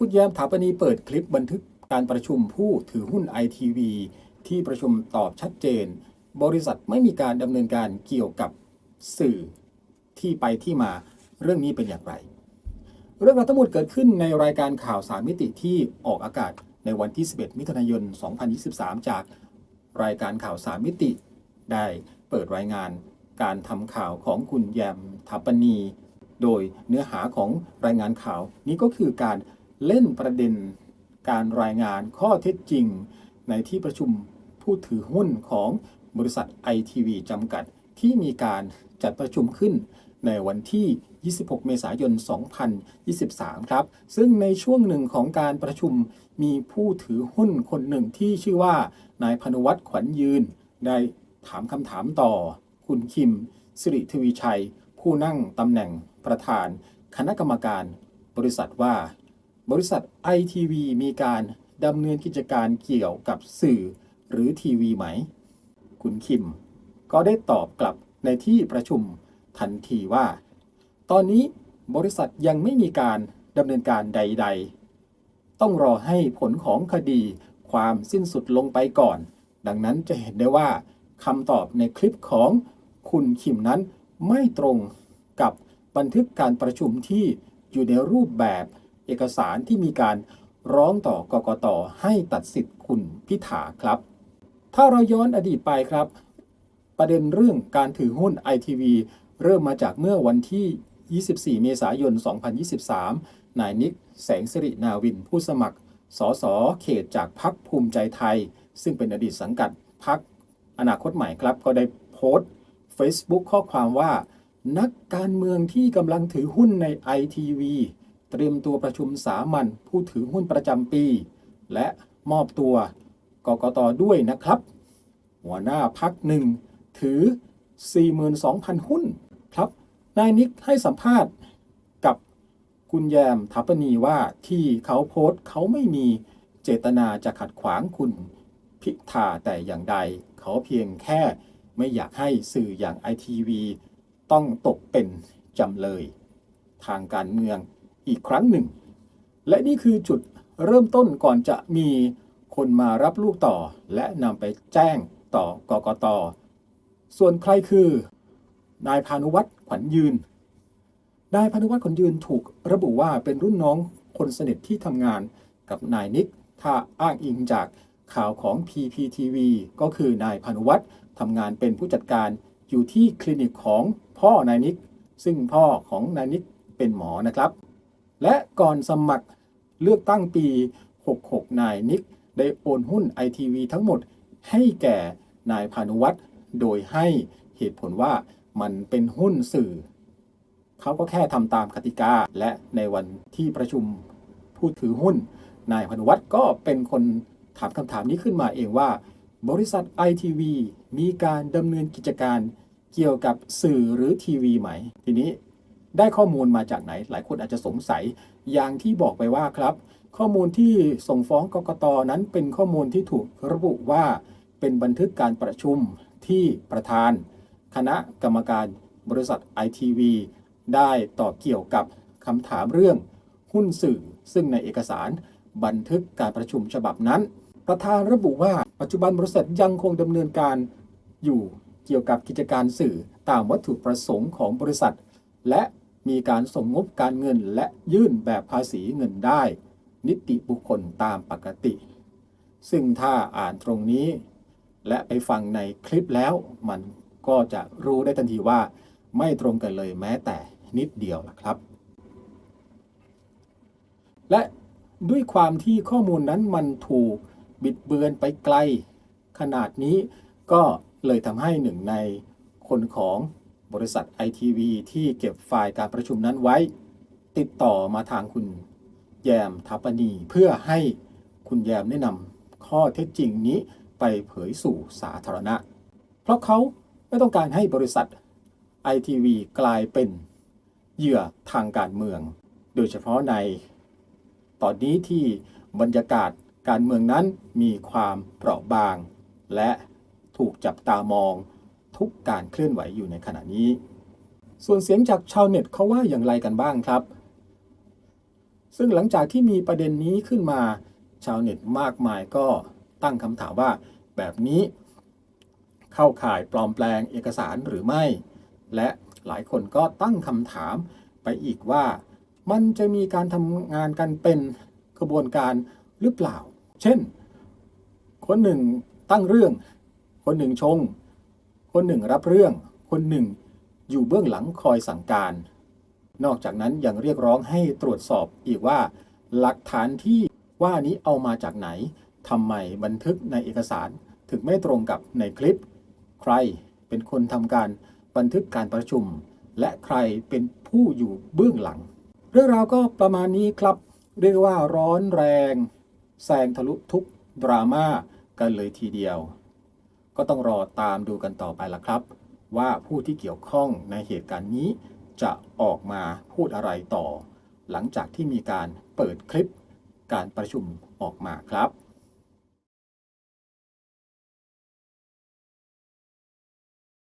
คุณแย้มถาปนีเปิดคลิปบันทึกการประชุมผู้ถือหุ้นไอทีวีที่ประชุมตอบชัดเจน บริษัทไม่มีการดำเนินการเกี่ยวกับสื่อที่ไปที่มาเรื่องนี้เป็นอย่างไร เรื่องราวทั้งหมดเกิดขึ้นในรายการข่าวสามมิติที่ออกอากาศในวันที่ 11 มิถุนายน 2023 จากรายการข่าวสามมิติ ได้เปิดรายงานการทำข่าวของคุณแยมทัปปนีโดยเนื้อหาของรายงานข่าวนี้ก็คือการ เล่นประเด็นการรายงานข้อเท็จจริง ในที่ประชุมผู้ถือหุ้นของบริษัทไอทีวีจำกัดที่มีการจัดประชุมขึ้นในวันที่ 26 เมษายน 2023 ครับ ซึ่งในช่วงหนึ่งของการประชุมมีผู้ถือหุ้นคนหนึ่งที่ชื่อว่า นายพนุวัฒน์ขวัญยืน ได้ถามคำถามต่อ คุณคิม สิริทวีชัย ผู้นั่งตำแหน่งประธาน คณะกรรมการบริษัทว่า บริษัทไอทีวีมีการดำเนินกิจการเกี่ยวกับสื่อหรือทีวีไหม คุณคิม ก็ได้ตอบกลับในที่ประชุมทันทีว่า ตอนนี้บริษัทยังไม่มีการดำเนินการใด ๆ ต้องรอให้ผลของคดีความสิ้นสุดลงไปก่อน ดังนั้นจะเห็นได้ว่าคำตอบในคลิปของคุณคิมนั้นไม่ตรงกับบันทึกการประชุมที่อยู่ในรูปแบบ เอกสารที่มีการร้องต่อกกตให้ตัดสิทธิ์คุณพิธาครับ ถ้าเราย้อนอดีตไปครับ ประเด็นเรื่องการถือหุ้นไอทีวีเริ่มมาจากเมื่อวันที่ 24 เมษายน 2023 นายนิก แสงสิรินาวินผู้สมัคร สส เขตจากพักภูมิใจไทย ซึ่งเป็นอดีตสังกัดพักอนาคตใหม่ครับ ก็ได้โพสต์ Facebook ข้อความว่า นักการเมืองที่กำลังถือหุ้นใน ITV เตรียมตัวประชุมสามัญผู้ถือหุ้นประจำปี และมอบตัวกกตด้วยนะครับ หัวหน้าพักหนึ่งถือ 42,000 หุ้นครับนายนิกให้สัมภาษณ์กับคุณแยมทัปนีว่าที่เขาโพสต์เขาไม่มีเจตนาจะขัดขวางคุณพิธาแต่อย่างใด เขาเพียงแค่ไม่อยากให้สื่ออย่างไอทีวีต้องตกเป็นจำเลย ทางการเมือง อีกครั้งหนึ่ง และนี่คือจุดเริ่มต้นก่อนจะมีคนมารับลูกต่อ และนำไปแจ้งต่อกกต ส่วนใครคือนายพานุวัฒน์ขวัญยืน นายพานุวัฒน์ขวัญยืนถูกระบุว่าเป็นรุ่นน้องคนสนิทที่ทำงานกับนายนิก ถ้าอ้างอิงจากข่าวของ PPTV ก็คือนายพานุวัฒน์ทำงานเป็นผู้จัดการอยู่ที่คลินิกของพ่อนายนิก ซึ่งพ่อของนายนิกเป็นหมอนะครับ และก่อนสมัครเลือกตั้งปี 66 นายนิก ได้โอนหุ้นไอทีวีทั้งหมดให้แก่นายพานุวัฒน์โดยให้เหตุผลว่ามันเป็นหุ้นสื่อ เขาก็แค่ทำตามกติกา และในวันที่ประชุมผู้ถือหุ้น นายพานุวัฒน์ก็เป็นคนถามคำถามนี้ขึ้นมาเองว่า บริษัทไอทีวีมีการดำเนินกิจการเกี่ยวกับสื่อหรือทีวีไหม ทีนี้ ได้ข้อมูลมาจากไหน หลายคนอาจจะสงสัยอย่างที่บอกไปว่าครับ ข้อมูลที่ส่งฟ้องกกตนั้นเป็นข้อมูลที่ถูกระบุว่า เป็นบันทึกการประชุมที่ประธาน คณะกรรมการบริษัทไอทีวีได้ตอบเกี่ยวกับคำถามเรื่อง หุ้นสื่อ ซึ่งในเอกสารบันทึกการประชุมฉบับนั้น ประธานระบุว่าปัจจุบันบริษัทยังคงดำเนินการอยู่เกี่ยวกับกิจการสื่อตามวัตถุประสงค์ของบริษัท และ มีการส่งงบการเงินและยื่นแบบภาษีเงินได้ นิติบุคคลตามปกติ ซึ่งถ้าอ่านตรงนี้ และไปฟังในคลิปแล้ว มันก็จะรู้ได้ทันทีว่า ไม่ตรงกันเลยแม้แต่นิดเดียวล่ะครับ และด้วยความที่ข้อมูลนั้นมันถูกบิดเบือนไปไกล ขนาดนี้ก็เลยทำให้หนึ่งในคนของ บริษัทไอทีวีที่เก็บไฟล์การประชุมนั้นไว้ ติดต่อมาทางคุณแยมทัปนีเพื่อให้คุณแยมแนะนำข้อเท็จจริงนี้ไปเผยสู่สาธารณะ เพราะเขาไม่ต้องการให้บริษัทไอทีวีกลายเป็นเหยื่อทางการเมือง โดยเฉพาะใน ตอนนี้ที่บรรยากาศการเมืองนั้นมีความเปราะบาง และถูกจับตามอง ทุกการเคลื่อนไหวอยู่ในขณะนี้ ส่วนเสียงจากชาวเน็ตเขาว่าอย่างไรกันบ้างครับ ซึ่งหลังจากที่มีประเด็นนี้ขึ้นมา ชาวเน็ตมากมายก็ตั้งคำถามว่า แบบนี้ เข้าข่ายปลอมแปลงเอกสารหรือไม่ และหลายคนก็ตั้งคำถามไปอีกว่า มันจะมีการทำงานกันเป็นกระบวนการหรือเปล่า เช่น คนหนึ่งตั้งเรื่อง คนหนึ่งชง คนหนึ่งรับเรื่อง คนหนึ่งอยู่เบื้องหลังคอยสั่งการ นอกจากนั้นยังเรียกร้องให้ตรวจสอบอีกว่า หลักฐานที่ว่านี้เอามาจากไหนทำไมบันทึกในเอกสารถึงไม่ตรงกับในคลิป ใครเป็นคนทำการบันทึกการประชุม และใครเป็นผู้อยู่เบื้องหลัง เรื่องราวก็ประมาณนี้ครับ เรียกว่าร้อนแรงแซงทะลุทุกดราม่ากันเลยทีเดียว ก็ต้องรอตามดูกันต่อไปละครับ ว่าผู้ที่เกี่ยวข้องในเหตุการณ์นี้จะออกมาพูดอะไรต่อ หลังจากที่มีการเปิดคลิปการประชุมออกมาครับ